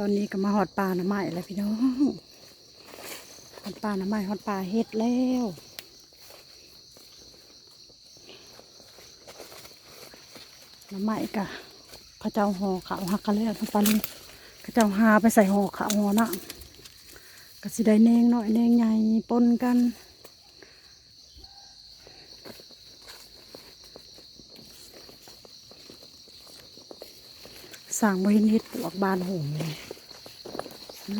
ตอนนี้ก็มาหอดปลาหน้ำไม้แล้วพี่น้องหอดปลาหน้ำไม้หอดปลาเฮ็ดแล้วหน้ำไม้กะเขาเจ้าห่อขาวหักกันแล้วทั้งปลาลุงเขาเจ้าหาไปใส่ห่อขาวห่อนังก็สิได้แนงหน่อยแนงใหญ่ปนกันสั่งบริเฮ็ดปลวกบานหงเลย อื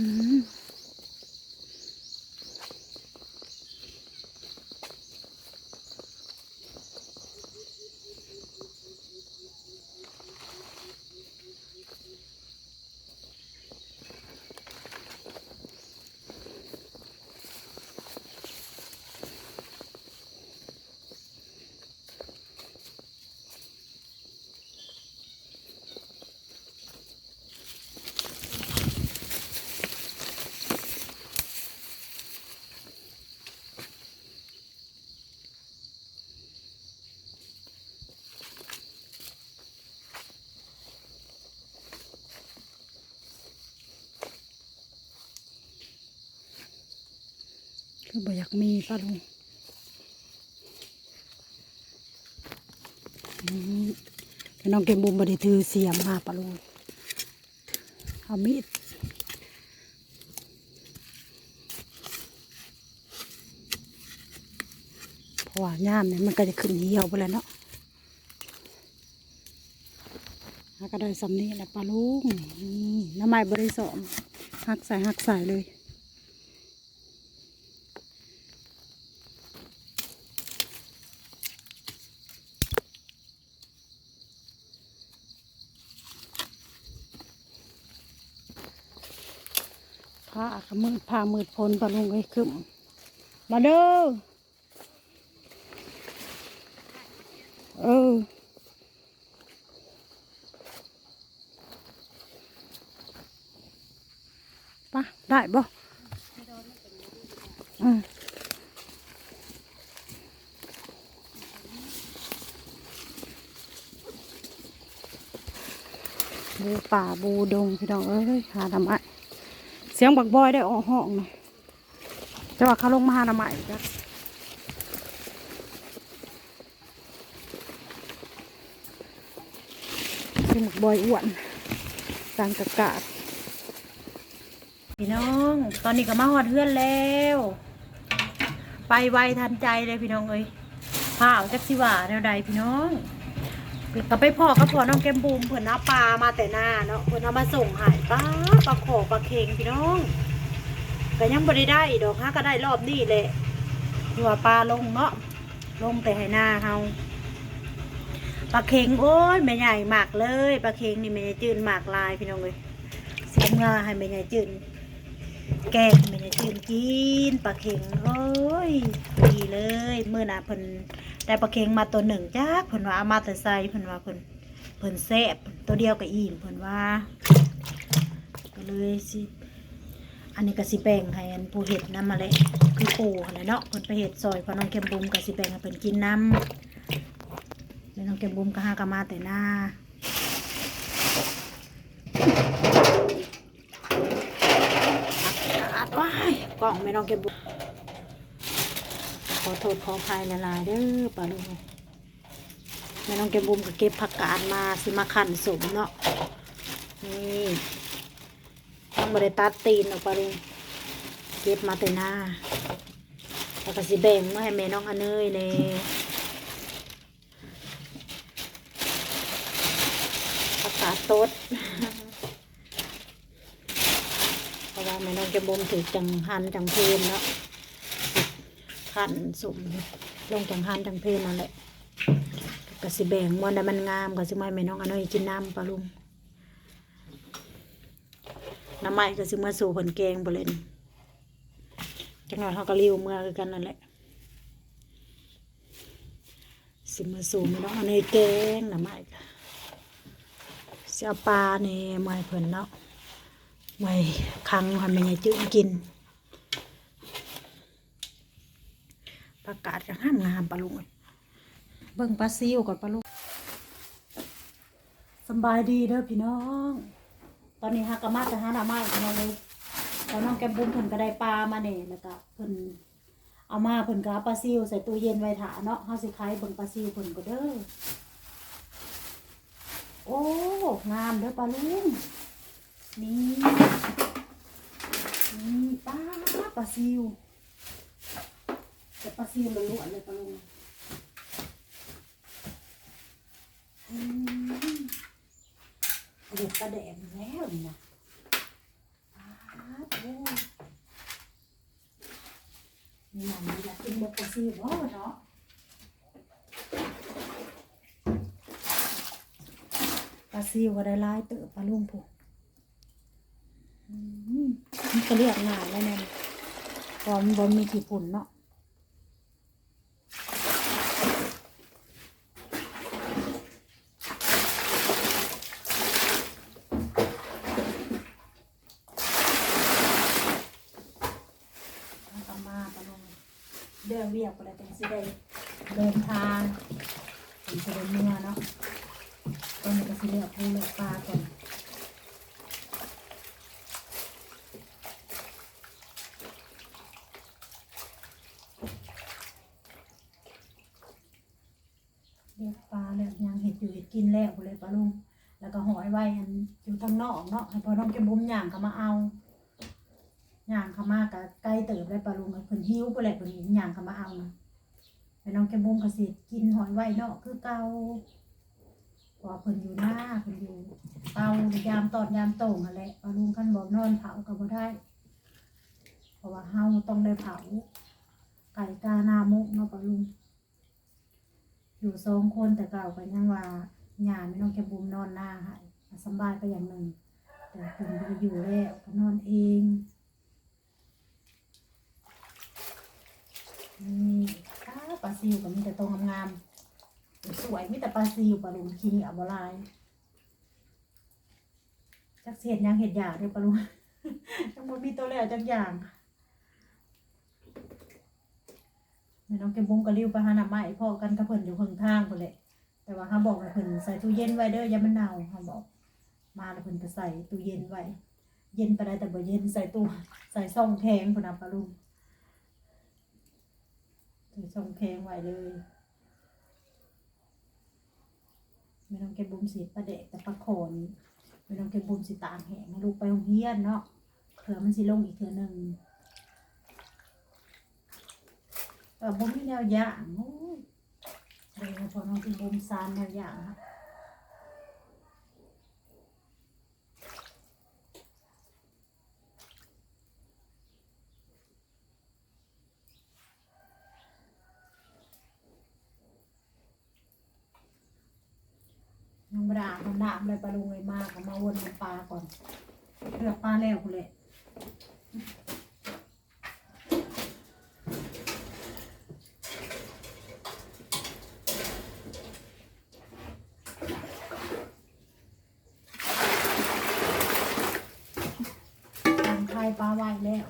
คือบ่อยากมีป้าลุงนี่น้องเกมบุมบดีถือเสียมมาป้าลุงเอามีดเพราะว่าย่ามเนี่ยมันก็จะขึ้นเหี่ยวไปแล้วเนาะหาก็ได้สำนีแหละปลาลุงน้ำไม้บริสอมหักใส่หักใส่เลย ผ้าขมืดผ้ามืดพลปลาลุงไอ้ขึ้นมาเด้อเออปะได้บ่อืมบูป่าบูดงพี่น้องเอ้ยหาทำไม เสียงบักบอยได้ออกห้องนะจะว่าเขาลงมาหาหน้าใหม่จ้ะเสียงบักบอยอ้วนจางกะกาดพี่น้อง ตอนนี้ก็มาหอดเพื่อนแล้ว ไปไวทันใจเลยพี่น้องเอ้ยผ้าเอาจักสิว่าแนวใดพี่น้อง ก็ไปพ่อกับพ่อน้องแก้มบูมเพิ่อนเอาปลามาแต่หน้าเนาะเพิ่อนเอามาส่งหายปลาปลาโขปลาเค็งพี่น้องก็ยังบ่ได้ได้ดอกฮะก็ได้รอบนี้แหละที่ว่าปลาลงเนาะลงแต่ให้หน้าเฮาปลาเค็งโอ้ยแม่ใหญ่มากเลยปลาเค็งนี่แม่ใหญ่จืนมากลายพี่น้องเลยเสียงาให้แม่ใหญ่จืนแกงให้แม่ใหญ่จืนกินปลาเค็งโอ้ยดีเลยเมื่อน่ะเพิ่น แต่ปลาเค็งมาตัวหนึ่งจ้าเพิ่นว่าเอามาแต่ใส่เพิ่นว่าเพิ่นเพิ่นแซ่บตัวเดียวกับอิ่มเพิ่นว่า ก็เลยสิอันนี้ก็สิแบ่งให้อันผู้เห็ดน้ำมาเลยคือปู่หั่นะเนาะเพิ่นไปเห็ดซอยพอน้องเก็มบุมก็สิแบ่งให้เพิ่นกินน้ำแล้วน้องเก็มบุมก็หากมาแต่หน้าอากาศว้ายกล่องไม่น้องเก็มบุม อโทษขออภัยละลายๆเด้อป้าลุงแม่น้องแกบุมก็เก็บผักกาดมาสิมาขันสมเนาะนี่ต้องบริตัดตีนออกป้าลุงเก็บมาแต่หน้าแล้วก็สิแบ่งมาให้แม่น้องอเนยเน่ผักกาดตดเพราะว่าแม่น้องแกบุมถือจังหันจังเพลนเนาะ ขันสุ่มลงจังหันจังเพลนั่นแหละก็สิแบ่งมันได้มันงามก็สิมาให้แม่น้องอันน้อยกินน้ำปลาลุงน้ำไม้ก็สิมาสู่ผลแกงบ่เลนจังหน่อยเขาก็ริ้วเมื่อคือกันนั่นแหละสิมาสู่แม่น้องอันน้อยแกงน้ำไม้ก็สิเอาปลาเนี่ยมาให้เพิ่นเนาะไว้คังให้แม่ยายจื้อกิน ประกาศกันห้ามงามปลาลุงเบิ่งปลาซิวก่อนปลาลุงสบายดีเด้อพี่น้อง ตอนนี้ฮักก็มาแต่หาหน่อไม้พี่น้องเลยตอนน้องแก้มบุ้มเพิ่นก็ได้ปลามาเนี่ยแล้วก็เพิ่นเอามาเพิ่นก็ปลาซิวใส่ตู้เย็นไว้ถาเนาะเฮาสิขายเบิ่งปลาซิวเพิ่นก็เด้อโอ้งามเด้อปลาลุงนี่นี่ปลาปลาซิว แต่ปลาซิวล้วานเลยปลาลุงเด็ดปลาแดงแล้วนี่นะนี่อย่างนี้อยากกินแบบปลาซิวเนาเนาะปลาซิวก็ได้ลายเติบปลาลุงผูกมันก็เรียกง่ายแล้วเนี่ยเพรามันบ่มีขี้ฝุ่นเนาะ แล้วก็มาปลาลุงเดินเวียกไปแล้วจังสิได้เดินทางถึงจะได้เมื่อเนาะตอนนี้ก็สิเลือกปูเลือกปลาก่อนเลือกปลาเลือกยังเห็ดอยู่เห็ดกินแล้วเลยปลาลุงแล้วก็หอยไว้อันอยู่ทางนอกเนาะให้พอน้องแกมบุ้มย่างก็มาเอา ย่างเขามากับไก่เติบได้ปลาลุงเพิ่นหิวไปเลยเพิ่นย่างเขามาเอานะไปน้องแกมบุ้มก็สิกินหอยไว้เนาะคือเก่าเพราะว่าเพิ่นอยู่หน้าเพิ่นอยู่เตายามตอนยามโต่งอะไรปลาลุงคันบอกนอนเผาก็บ่ได้ เพราะว่าเฮาต้องได้เผาไก่กาหนามุกเนาะปลาลุงอยู่สองคนแต่เก่าก็ยังว่าหยาไม่ต้องแกบุมนอนหน้าให้สบายไปอย่างหนึ่งแต่เพิ่นบ่อยู่แล้วก็นอนเอง นี่อ้าปลาซิวก็มีแต่ตรงงามๆสวยมีแต่ปลาซิวปลาลุงคิงอับบลายจักเสียดยังเห็ดหยาเด้อปลาลุงจังบ่มีตัวแล้วจักอย่างน้องเก็บบงกระลิ้วไปหาหน้าไม้พ่อกันกับเพิ่นอยู่ข้างทางพุ่นแหละแต่ว่าเขาบอกให้เพิ่นใส่ตู้เย็นไว้เด้ออย่ามันเน่าเขาบอก มาแล้วเพิ่นก็ใส่ตู้เย็นไว้ เย็นไปได้แต่บ่เย็นใส่ตู้ใส่ซ่องแพงพุ่นน่ะปลาลุง ใส่งแพงไว้เลยไม่ต้องเก็บบุมสีประเดะแต่ปลาโขนไม่ต้องเก็บบุมสีตางแหงลูกไปโรงเรียนเนาะเผื่อมันสิลงอีกเทือหนึ่งแต่บุมมีแนวอย่างโอ้ยเดี๋ยวพอน้องกินบุมซานแนวอย่างค่ะน้องบดา น้ำเลยปลาลุงเลยมากมาวนปลาก่อนเลือกปลาแล้วคุณเลยทำไข่ปลาไว้แล้ว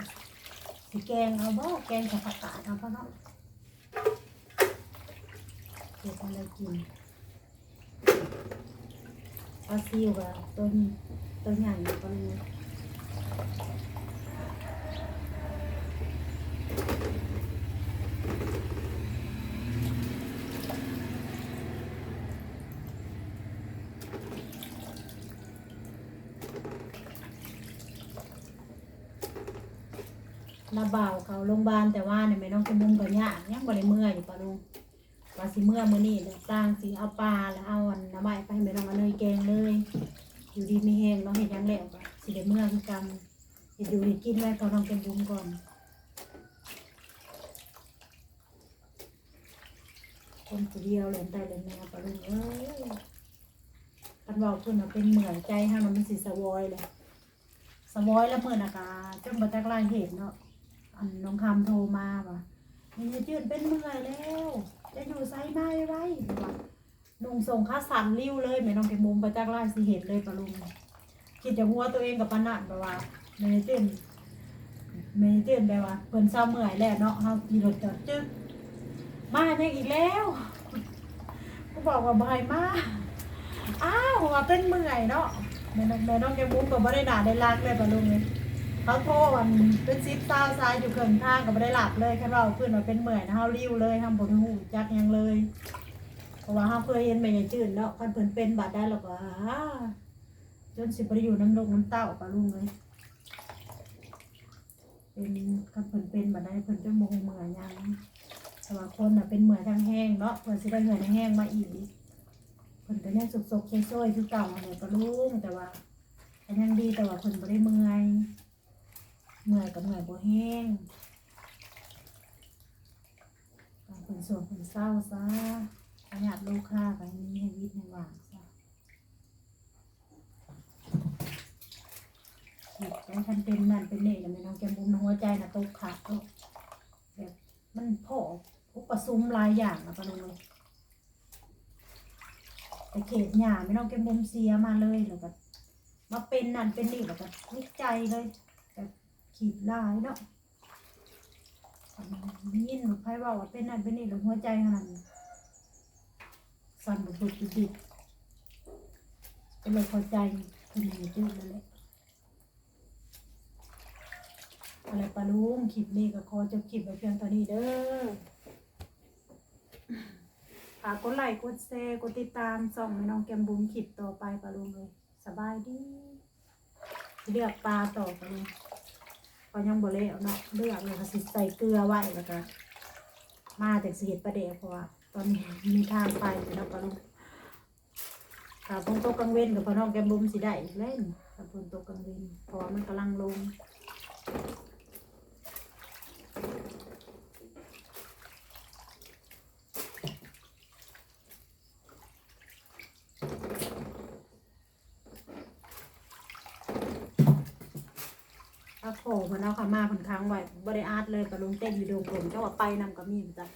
สิแกงเอาบ่แกงกับผักกาดเอาเพราะเนาะเดี๋ยวอะไรกิน ปลาซิวกับตัวนี้ตัวใหญ่ปลาลูมาบ่าเขาโรงพยาบาลแต่ว่าเนี่ยไม่ต้องจมุงกับยากยังบ่ได้เมื่อยอยู่ปลาลู ว่าสิเมื่อมื้อนี้เลยต่างสิเอาปลาแล้วเอาอันน้ำใบไปให้ไม่ต้องเอาเนยแกงเลย อยู่ดีไม่แห้งเนาะเห็นยังแล้วก็สิได้เมื่อคือกันเห็ดอยู่เห็ดกินไว้เขาต้องเป็นบุญก่อนคนผู้เดียวเล่นได้เล่นแนวปลาลุงเอ้ยคันบอกเพิ่นว่าเป็นเหมือนใจให้มันมันสิสวอยเลยสวอยแล้วเมื่อนากาจนบัจักลายเหตุเนาะอันน้องคำโทรมาว่านี่จะจืดเป็นเมื่อยแล้ว จะอยู่ไซไม้ไว้ว่านุ่งส่งข้าสันริ้วเลยแม่น้องเก็บมุมบัจักลายสิเหตุเลยปลาลุงคิดจะหัวตัวเองกับปานนันแบบว่าเมเต้นเมเต้นแบบว่าเพิ่นเศร้าเมื่อยแล้วเนาะเฮาขี่รถจอดจึ๊กมาเนี่ยอีกแล้วกูบอกว่าบายมาอ้าวว่าเป็นเมื่อยเนาะแม่น้องแม่น้องแกมุ้งก็บ่ได้ด่าได้รักเลยปะลุงเลย เขาโทษวันเป็นซิปเศร้าซ้ายอยู่เคิงทางก็บ่ได้หลับเลยแค่เราเพื่อนมาเป็นเหมื่อยนะเฮาริ้วเลยทำบ่ได้หูจักยังเลย เพราะว่าเฮาเคยเห็นแม่ยายจืดแล้วคันเพิ่นเป็นบาดได้แล้วก็อ้าจนสิบ่ได้อยู่น้ำลงน้ำเต้าปะลุงเลยเป็นคันเพิ่นเป็นบาดได้เพิ่นจนบ่ฮู้เมื่อยยังแต่ว่าคนน่ะเป็นเหมื่อยทางแห้งเนาะเพิ่นสิได้เหมื่อยทางแห้งมาอีกเพิ่นก็ยังสุกๆซอยๆคือเก่าเลยปะลุงแต่ว่าก็ยังดีแต่ว่าเพิ่นบ่ได้เมื่อย เมื่อยกับเมื่อยบ่แห้งการเพิ่นส่วนเพิ่นเศร้าซะประหยัดลูกค้าไปนี้ให้วิทย์ให้ว่างซะคิดได้ทันเป็นนั่นเป็นนี่แล้วแม่น้องแก้มบุมหัวใจนะตกขาดโลกแบบมันโผล่อุปสุมหลายอย่างนะปะลุงเลยไปเขตหยาไม่ต้องเก็บมุมเสียมาเลยแล้วก็มาเป็นนั่นเป็นนี่แล้วก็วิจัยเลย ขีดลายเนาะยินไพ่ว่าว่าเป็นนั่นเป็นนี่แล้วหัวใจขนาดสั่นบุบบุบดิบดิบก็เลยพอใจคุณหนูจืดนั่นแหละอะไรปะลุงคลิปนี้ก็ขอจบคลิปไว้เพียงเท่านี้เด้อฝากกดไลค์กดแชร์กดติดตามส่องแม่น้องแกมบุ้มคลิปต่อไปปะลุงเลย สบายดี เลือกปลาต่อปะลุง ก็ยังบ่เละเนาะเลือกเลยค่ะสิใส่เกลือไว้แล้วก็มาแต่สีเห็ดประเดะเพราะว่าตอนนี้มีทางไปอยู่เนาะปะลุงถ้าฝนตกกลางเว้นกับพ่อน้องแกมบุ้มสิได้เล่นถ้าฝนตกกลางเว้นเพราะว่ามันกำลังลง ถ้าโผล่มัน เอาขามาผนค้างไว้บริอาร์ตเลยกับลุงเต้นอยู่โดงผมเจ้าว่าไปนำกับมีมจ้ะ